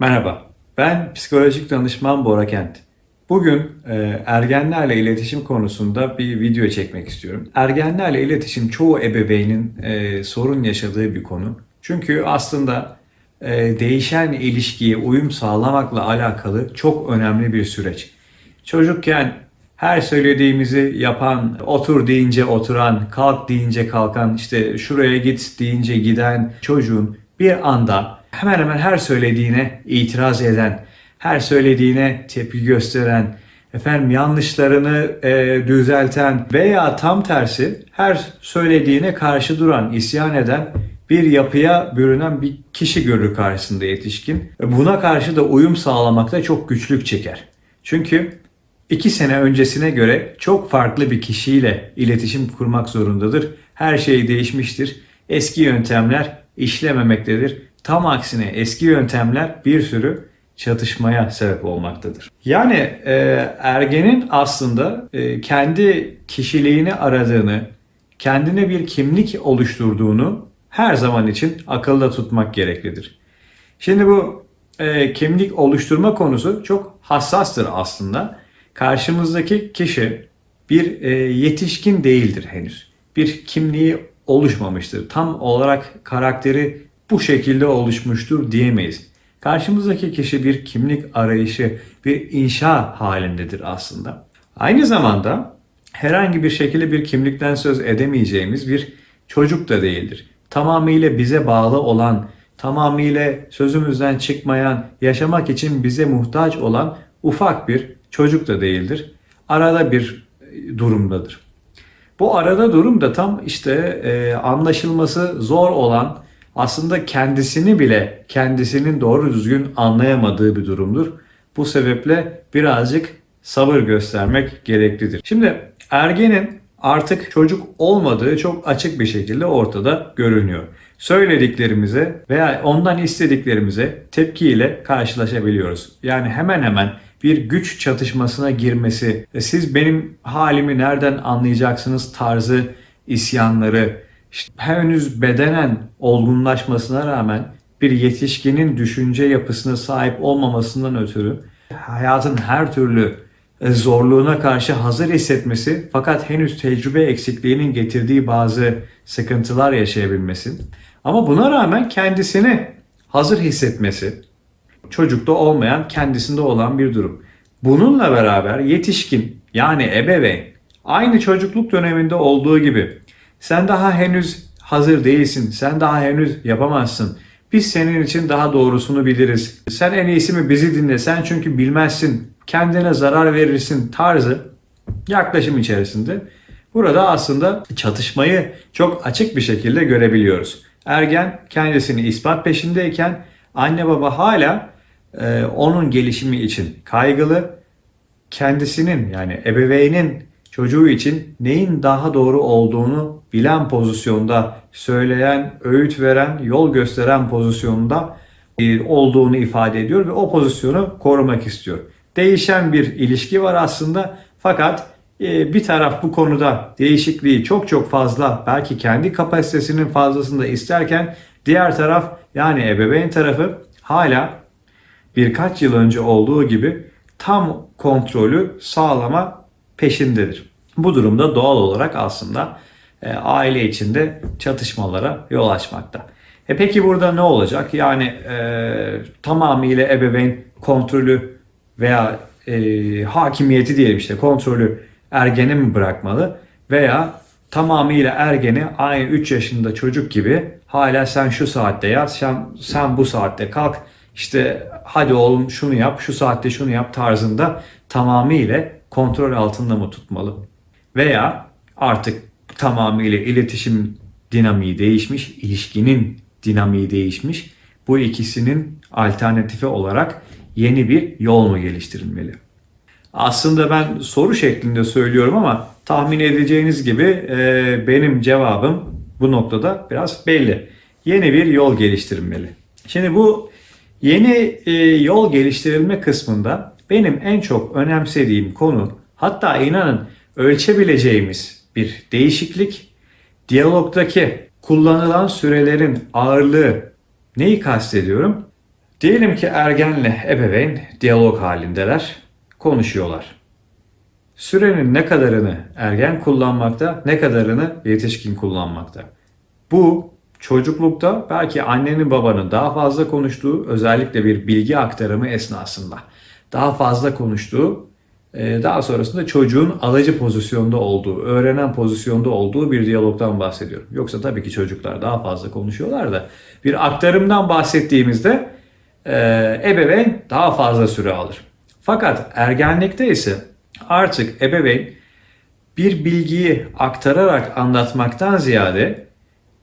Merhaba, ben psikolojik danışman Bora Kent. Bugün e, ergenlerle iletişim konusunda bir video çekmek istiyorum. Ergenlerle iletişim çoğu ebeveynin e, sorun yaşadığı bir konu. Çünkü aslında e, değişen ilişkiye uyum sağlamakla alakalı çok önemli bir süreç. Çocukken her söylediğimizi yapan, otur deyince oturan, kalk deyince kalkan, işte şuraya git deyince giden çocuğun bir anda hemen hemen her söylediğine itiraz eden, her söylediğine tepki gösteren, efendim yanlışlarını e, düzelten veya tam tersi her söylediğine karşı duran, isyan eden bir yapıya bürünen bir kişi görür karşısında yetişkin. Buna karşı da uyum sağlamakta çok güçlük çeker. Çünkü iki sene öncesine göre çok farklı bir kişiyle iletişim kurmak zorundadır. Her şey değişmiştir. Eski yöntemler işlememektedir. Tam aksine eski yöntemler bir sürü çatışmaya sebep olmaktadır. Yani e, ergenin aslında e, kendi kişiliğini aradığını, kendine bir kimlik oluşturduğunu her zaman için akılda tutmak gereklidir. Şimdi bu e, kimlik oluşturma konusu çok hassastır aslında. Karşımızdaki kişi bir e, yetişkin değildir henüz. Bir kimliği oluşmamıştır. Tam olarak karakteri bu şekilde oluşmuştur diyemeyiz. Karşımızdaki kişi bir kimlik arayışı, bir inşa halindedir aslında. Aynı zamanda herhangi bir şekilde bir kimlikten söz edemeyeceğimiz bir çocuk da değildir. Tamamıyla bize bağlı olan, tamamıyla sözümüzden çıkmayan, yaşamak için bize muhtaç olan ufak bir çocuk da değildir. Arada bir durumdadır. Bu arada durum da tam işte e, anlaşılması zor olan aslında kendisini bile kendisinin doğru düzgün anlayamadığı bir durumdur. Bu sebeple birazcık sabır göstermek gereklidir. Şimdi ergenin artık çocuk olmadığı çok açık bir şekilde ortada görünüyor. Söylediklerimize veya ondan istediklerimize tepkiyle karşılaşabiliyoruz. Yani hemen hemen bir güç çatışmasına girmesi, siz benim halimi nereden anlayacaksınız tarzı isyanları, işte henüz bedenen olgunlaşmasına rağmen bir yetişkinin düşünce yapısına sahip olmamasından ötürü hayatın her türlü zorluğuna karşı hazır hissetmesi fakat henüz tecrübe eksikliğinin getirdiği bazı sıkıntılar yaşayabilmesi ama buna rağmen kendisini hazır hissetmesi çocukta olmayan kendisinde olan bir durum. Bununla beraber yetişkin yani ebeveyn aynı çocukluk döneminde olduğu gibi sen daha henüz hazır değilsin, sen daha henüz yapamazsın. Biz senin için daha doğrusunu biliriz. Sen en iyisi mi bizi dinle, sen çünkü bilmezsin, kendine zarar verirsin tarzı yaklaşım içerisinde. Burada aslında çatışmayı çok açık bir şekilde görebiliyoruz. Ergen kendisini ispat peşindeyken anne baba hala e, onun gelişimi için kaygılı. Kendisinin yani ebeveynin çocuğu için neyin daha doğru olduğunu bilen pozisyonda, söyleyen, öğüt veren, yol gösteren pozisyonda e, olduğunu ifade ediyor ve o pozisyonu korumak istiyor. Değişen bir ilişki var aslında fakat e, bir taraf bu konuda değişikliği çok çok fazla belki kendi kapasitesinin fazlasını da isterken diğer taraf yani ebeveyn tarafı hala birkaç yıl önce olduğu gibi tam kontrolü sağlama peşindedir. Bu durumda doğal olarak aslında aile içinde çatışmalara yol açmakta. E peki burada ne olacak? Yani e, tamamıyla ebeveyn kontrolü veya e, hakimiyeti diyelim işte kontrolü ergene mi bırakmalı veya tamamıyla ergeni aynı 3 yaşında çocuk gibi hala sen şu saatte yat, sen, sen bu saatte kalk, işte hadi oğlum şunu yap, şu saatte şunu yap tarzında tamamıyla kontrol altında mı tutmalı? Veya artık tamamıyla iletişim dinamiği değişmiş, ilişkinin dinamiği değişmiş. Bu ikisinin alternatifi olarak yeni bir yol mu geliştirilmeli? Aslında ben soru şeklinde söylüyorum ama tahmin edeceğiniz gibi e, benim cevabım bu noktada biraz belli. Yeni bir yol geliştirilmeli. Şimdi bu yeni e, yol geliştirilme kısmında benim en çok önemsediğim konu hatta inanın ölçebileceğimiz bir değişiklik diyalogdaki kullanılan sürelerin ağırlığı neyi kastediyorum? Diyelim ki ergenle ebeveyn diyalog halindeler, konuşuyorlar. Sürenin ne kadarını ergen kullanmakta, ne kadarını yetişkin kullanmakta. Bu çocuklukta belki annenin babanın daha fazla konuştuğu, özellikle bir bilgi aktarımı esnasında daha fazla konuştuğu, daha sonrasında çocuğun alıcı pozisyonda olduğu, öğrenen pozisyonda olduğu bir diyalogdan bahsediyorum. Yoksa tabii ki çocuklar daha fazla konuşuyorlar da bir aktarımdan bahsettiğimizde e, ebeveyn daha fazla süre alır. Fakat ergenlikte ise artık ebeveyn bir bilgiyi aktararak anlatmaktan ziyade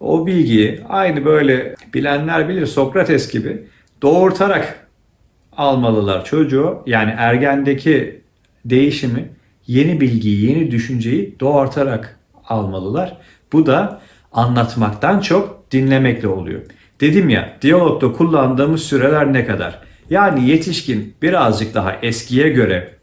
o bilgiyi aynı böyle bilenler bilir Sokrates gibi doğurtarak almalılar çocuğu. Yani ergendeki değişimi yeni bilgiyi, yeni düşünceyi doğurtarak almalılar. Bu da anlatmaktan çok dinlemekle oluyor. Dedim ya diyalogda kullandığımız süreler ne kadar? Yani yetişkin birazcık daha eskiye göre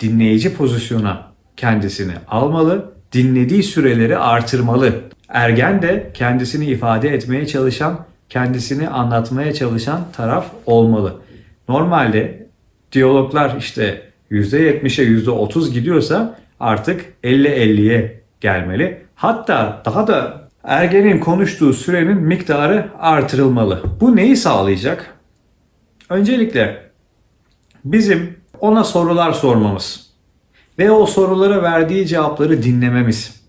dinleyici pozisyona kendisini almalı, dinlediği süreleri artırmalı. Ergen de kendisini ifade etmeye çalışan, kendisini anlatmaya çalışan taraf olmalı. Normalde diyaloglar işte %70'e %30 gidiyorsa artık 50-50'ye gelmeli. Hatta daha da ergenin konuştuğu sürenin miktarı artırılmalı. Bu neyi sağlayacak? Öncelikle bizim ona sorular sormamız ve o sorulara verdiği cevapları dinlememiz.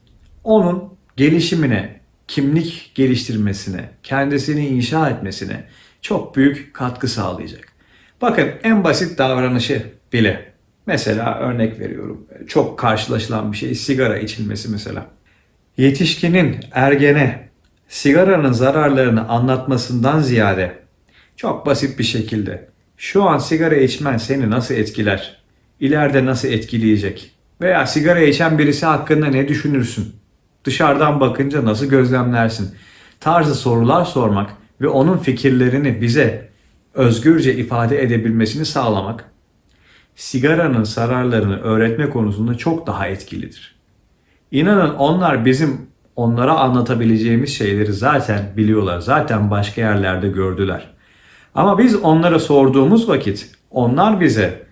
Onun gelişimine, kimlik geliştirmesine, kendisini inşa etmesine çok büyük katkı sağlayacak. Bakın en basit davranışı bile. Mesela örnek veriyorum. Çok karşılaşılan bir şey sigara içilmesi mesela. Yetişkinin ergene sigaranın zararlarını anlatmasından ziyade çok basit bir şekilde şu an sigara içmen seni nasıl etkiler? İleride nasıl etkileyecek? Veya sigara içen birisi hakkında ne düşünürsün? Dışarıdan bakınca nasıl gözlemlersin? Tarzı sorular sormak ve onun fikirlerini bize özgürce ifade edebilmesini sağlamak sigaranın zararlarını öğretme konusunda çok daha etkilidir. İnanın onlar bizim onlara anlatabileceğimiz şeyleri zaten biliyorlar. Zaten başka yerlerde gördüler. Ama biz onlara sorduğumuz vakit onlar bize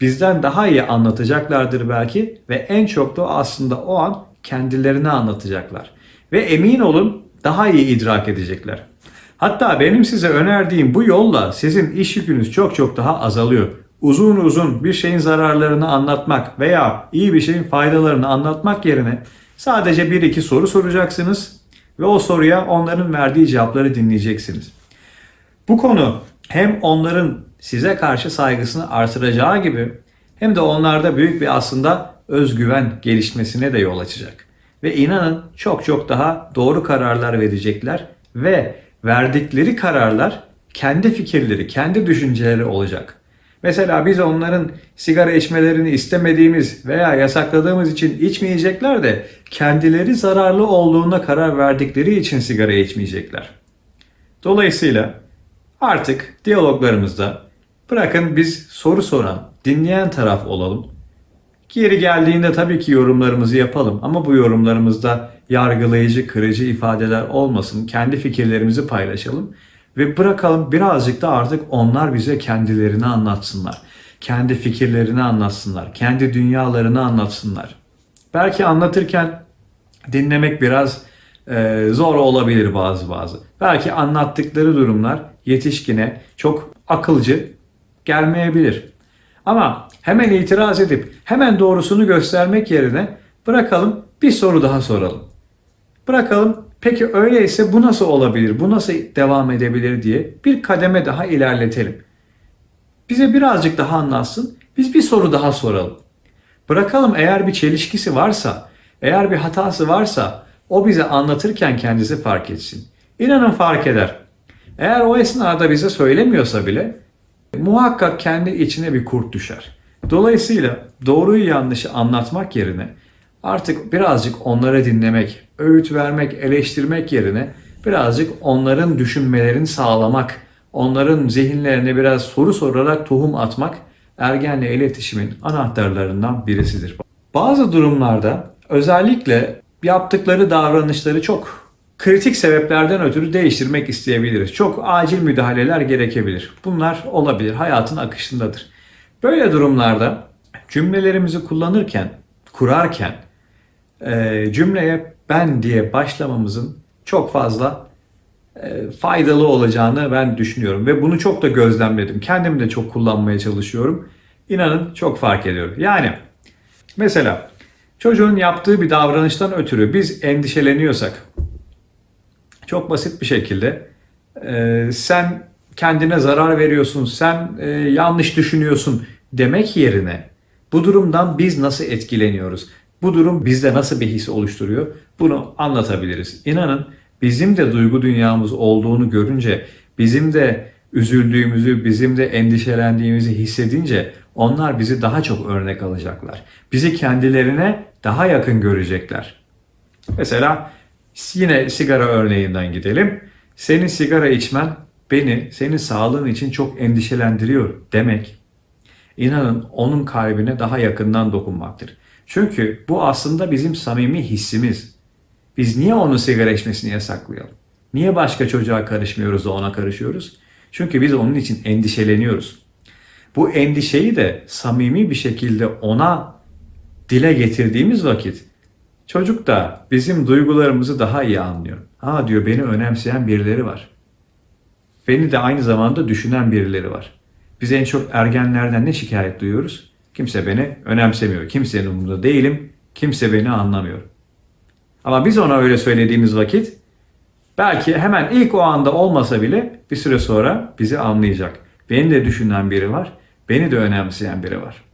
bizden daha iyi anlatacaklardır belki ve en çok da aslında o an kendilerine anlatacaklar. Ve emin olun daha iyi idrak edecekler. Hatta benim size önerdiğim bu yolla sizin iş yükünüz çok çok daha azalıyor. Uzun uzun bir şeyin zararlarını anlatmak veya iyi bir şeyin faydalarını anlatmak yerine sadece bir iki soru soracaksınız ve o soruya onların verdiği cevapları dinleyeceksiniz. Bu konu hem onların size karşı saygısını artıracağı gibi hem de onlarda büyük bir aslında özgüven gelişmesine de yol açacak. Ve inanın çok çok daha doğru kararlar verecekler ve verdikleri kararlar kendi fikirleri, kendi düşünceleri olacak. Mesela biz onların sigara içmelerini istemediğimiz veya yasakladığımız için içmeyecekler de kendileri zararlı olduğuna karar verdikleri için sigara içmeyecekler. Dolayısıyla artık diyaloglarımızda bırakın biz soru soran, dinleyen taraf olalım. Geri geldiğinde tabii ki yorumlarımızı yapalım ama bu yorumlarımızda yargılayıcı, kırıcı ifadeler olmasın. Kendi fikirlerimizi paylaşalım ve bırakalım birazcık da artık onlar bize kendilerini anlatsınlar. Kendi fikirlerini anlatsınlar. Kendi dünyalarını anlatsınlar. Belki anlatırken dinlemek biraz e, zor olabilir bazı bazı. Belki anlattıkları durumlar yetişkine çok akılcı gelmeyebilir. Ama hemen itiraz edip hemen doğrusunu göstermek yerine bırakalım bir soru daha soralım. Bırakalım peki öyleyse bu nasıl olabilir, bu nasıl devam edebilir diye bir kademe daha ilerletelim. Bize birazcık daha anlatsın, biz bir soru daha soralım. Bırakalım eğer bir çelişkisi varsa, eğer bir hatası varsa o bize anlatırken kendisi fark etsin. İnanın fark eder. Eğer o esnada bize söylemiyorsa bile muhakkak kendi içine bir kurt düşer. Dolayısıyla doğruyu yanlışı anlatmak yerine artık birazcık onları dinlemek, öğüt vermek, eleştirmek yerine birazcık onların düşünmelerini sağlamak, onların zihinlerine biraz soru sorarak tohum atmak ergenle iletişimin anahtarlarından birisidir. Bazı durumlarda özellikle yaptıkları davranışları çok kritik sebeplerden ötürü değiştirmek isteyebiliriz. Çok acil müdahaleler gerekebilir. Bunlar olabilir. Hayatın akışındadır. Böyle durumlarda cümlelerimizi kullanırken, kurarken e, cümleye ben diye başlamamızın çok fazla e, faydalı olacağını ben düşünüyorum ve bunu çok da gözlemledim. Kendim de çok kullanmaya çalışıyorum. İnanın çok fark ediyorum. Yani mesela çocuğun yaptığı bir davranıştan ötürü biz endişeleniyorsak çok basit bir şekilde e, sen kendine zarar veriyorsun, sen e, yanlış düşünüyorsun demek yerine bu durumdan biz nasıl etkileniyoruz? Bu durum bizde nasıl bir his oluşturuyor? Bunu anlatabiliriz. İnanın bizim de duygu dünyamız olduğunu görünce, bizim de üzüldüğümüzü, bizim de endişelendiğimizi hissedince onlar bizi daha çok örnek alacaklar. Bizi kendilerine daha yakın görecekler. Mesela yine sigara örneğinden gidelim. Senin sigara içmen beni senin sağlığın için çok endişelendiriyor demek. İnanın onun kalbine daha yakından dokunmaktır. Çünkü bu aslında bizim samimi hissimiz. Biz niye onun sigara içmesini yasaklayalım? Niye başka çocuğa karışmıyoruz da ona karışıyoruz? Çünkü biz onun için endişeleniyoruz. Bu endişeyi de samimi bir şekilde ona dile getirdiğimiz vakit çocuk da bizim duygularımızı daha iyi anlıyor. Ha diyor beni önemseyen birileri var. Beni de aynı zamanda düşünen birileri var. Biz en çok ergenlerden ne şikayet duyuyoruz? Kimse beni önemsemiyor. Kimsenin umurunda değilim. Kimse beni anlamıyor. Ama biz ona öyle söylediğimiz vakit belki hemen ilk o anda olmasa bile bir süre sonra bizi anlayacak. Beni de düşünen biri var. Beni de önemseyen biri var.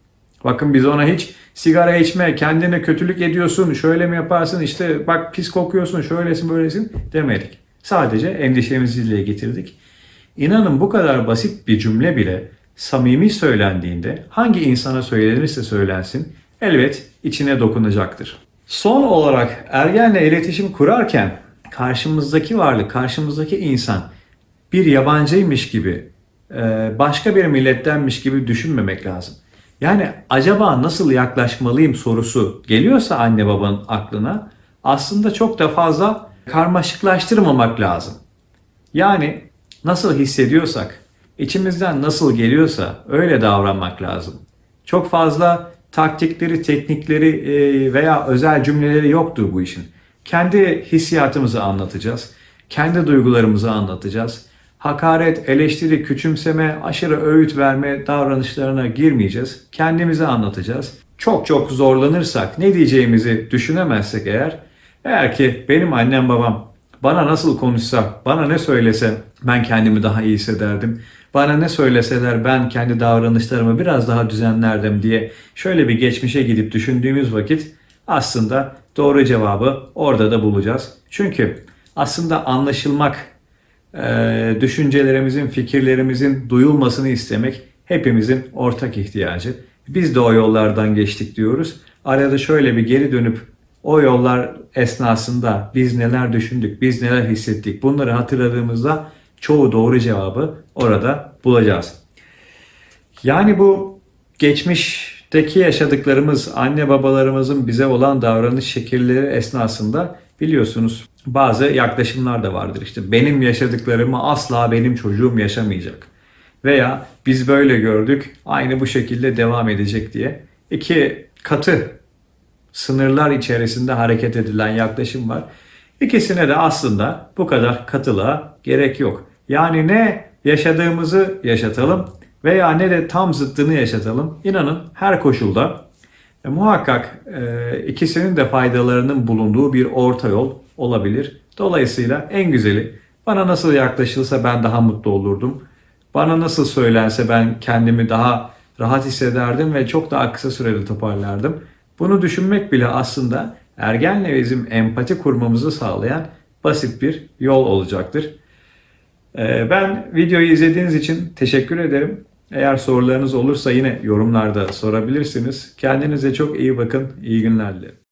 Bakın biz ona hiç sigara içme, kendine kötülük ediyorsun, şöyle mi yaparsın, işte bak pis kokuyorsun, şöylesin böylesin demedik. Sadece endişemizi dile getirdik. İnanın bu kadar basit bir cümle bile samimi söylendiğinde hangi insana söylenirse söylensin elbet içine dokunacaktır. Son olarak ergenle iletişim kurarken karşımızdaki varlık, karşımızdaki insan bir yabancıymış gibi, e, başka bir millettenmiş gibi düşünmemek lazım. Yani acaba nasıl yaklaşmalıyım sorusu geliyorsa anne babanın aklına aslında çok da fazla karmaşıklaştırmamak lazım. Yani nasıl hissediyorsak, içimizden nasıl geliyorsa öyle davranmak lazım. Çok fazla taktikleri, teknikleri e, veya özel cümleleri yoktur bu işin. Kendi hissiyatımızı anlatacağız. Kendi duygularımızı anlatacağız. Hakaret, eleştiri, küçümseme, aşırı öğüt verme davranışlarına girmeyeceğiz. Kendimizi anlatacağız. Çok çok zorlanırsak, ne diyeceğimizi düşünemezsek eğer, eğer ki benim annem babam bana nasıl konuşsa, bana ne söylese ben kendimi daha iyi hissederdim. Bana ne söyleseler ben kendi davranışlarımı biraz daha düzenlerdim diye şöyle bir geçmişe gidip düşündüğümüz vakit aslında doğru cevabı orada da bulacağız. Çünkü aslında anlaşılmak, e, düşüncelerimizin, fikirlerimizin duyulmasını istemek hepimizin ortak ihtiyacı. Biz de o yollardan geçtik diyoruz. Arada şöyle bir geri dönüp o yollar esnasında biz neler düşündük, biz neler hissettik bunları hatırladığımızda çoğu doğru cevabı orada bulacağız. Yani bu geçmişteki yaşadıklarımız, anne babalarımızın bize olan davranış şekilleri esnasında biliyorsunuz bazı yaklaşımlar da vardır. İşte benim yaşadıklarımı asla benim çocuğum yaşamayacak. Veya biz böyle gördük, aynı bu şekilde devam edecek diye. iki katı sınırlar içerisinde hareket edilen yaklaşım var. İkisine de aslında bu kadar katılığa gerek yok. Yani ne yaşadığımızı yaşatalım veya ne de tam zıttını yaşatalım. İnanın her koşulda e, muhakkak e, ikisinin de faydalarının bulunduğu bir orta yol olabilir. Dolayısıyla en güzeli bana nasıl yaklaşılsa ben daha mutlu olurdum. Bana nasıl söylense ben kendimi daha rahat hissederdim ve çok daha kısa sürede toparlardım. Bunu düşünmek bile aslında ergenle bizim empati kurmamızı sağlayan basit bir yol olacaktır. Ee, ben videoyu izlediğiniz için teşekkür ederim. Eğer sorularınız olursa yine yorumlarda sorabilirsiniz. Kendinize çok iyi bakın. İyi günler dilerim.